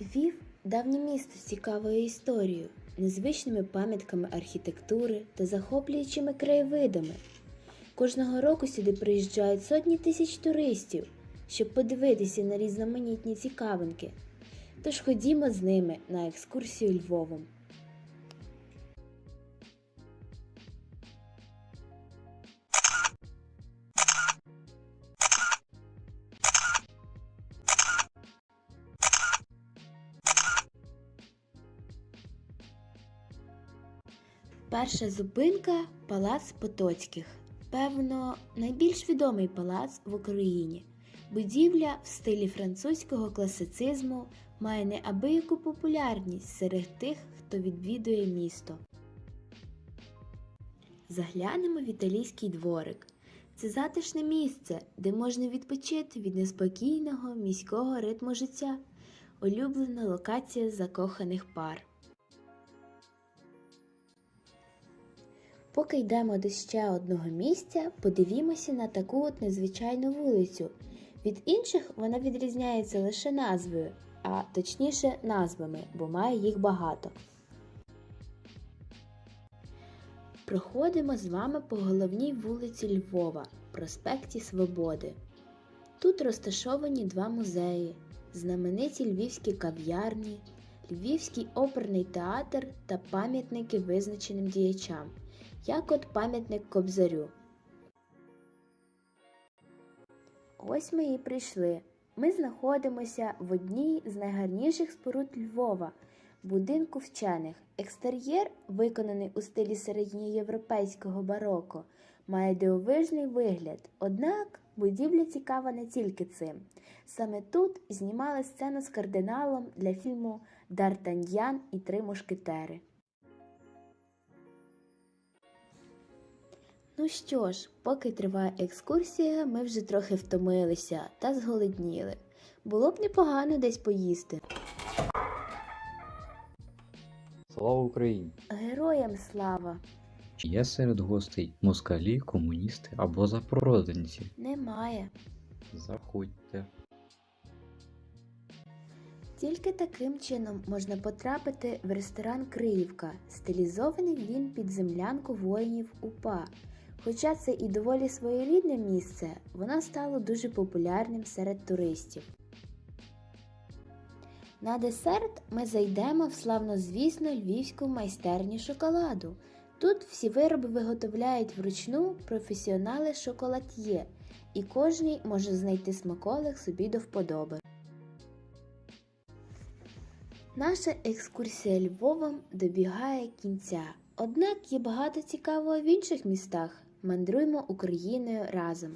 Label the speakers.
Speaker 1: Львів давнє місто з цікавою історією, незвичними пам'ятками архітектури та захоплюючими краєвидами. Кожного року сюди приїжджають сотні тисяч туристів, щоб подивитися на різноманітні цікавинки. Тож ходімо з ними на екскурсію Львовом. Перша зупинка Палац Потоцьких. Певно, найбільш відомий палац в Україні. Будівля в стилі французького класицизму має неабияку популярність серед тих, хто відвідує місто. Заглянемо в італійський дворик. Це затишне місце, де можна відпочити від неспокійного міського ритму життя, улюблена локація закоханих пар. Поки йдемо до ще одного місця, подивімося на таку от незвичайну вулицю. Від інших вона відрізняється лише назвою, а точніше назвами, бо має їх багато. Проходимо з вами по головній вулиці Львова, проспекті Свободи. Тут розташовані два музеї, знамениті львівські кав'ярні, Львівський оперний театр та пам'ятники визначеним діячам як от пам'ятник Кобзарю. Ось ми і прийшли. Ми знаходимося в одній з найгарніших споруд Львова будинку вчених. Екстер'єр, виконаний у стилі середньоєвропейського бароко, має дивовижний вигляд. Однак будівля цікава не тільки цим. Саме тут знімали сцену з кардиналом для фільму Д'Артаньян і три мушкетери. Ну що ж, поки триває екскурсія, ми вже трохи втомилися та зголодніли. Було б непогано десь поїсти.
Speaker 2: Слава Україні!
Speaker 1: Героям слава!
Speaker 2: Чи є серед гостей москалі, комуністи або запроданці?
Speaker 1: Немає.
Speaker 2: Заходьте.
Speaker 1: Тільки таким чином можна потрапити в ресторан Криївка, стилізований він під землянку воїнів УПА. Хоча це і доволі своєрідне місце, воно стало дуже популярним серед туристів. На десерт ми зайдемо в славнозвісну львівську майстерню шоколаду. Тут всі вироби виготовляють вручну професіонали шоколад'є, і кожний може знайти смаколик собі до вподоби. Наша екскурсія Львовом добігає кінця. Однак є багато цікавого в інших містах. Мандруймо Україною разом.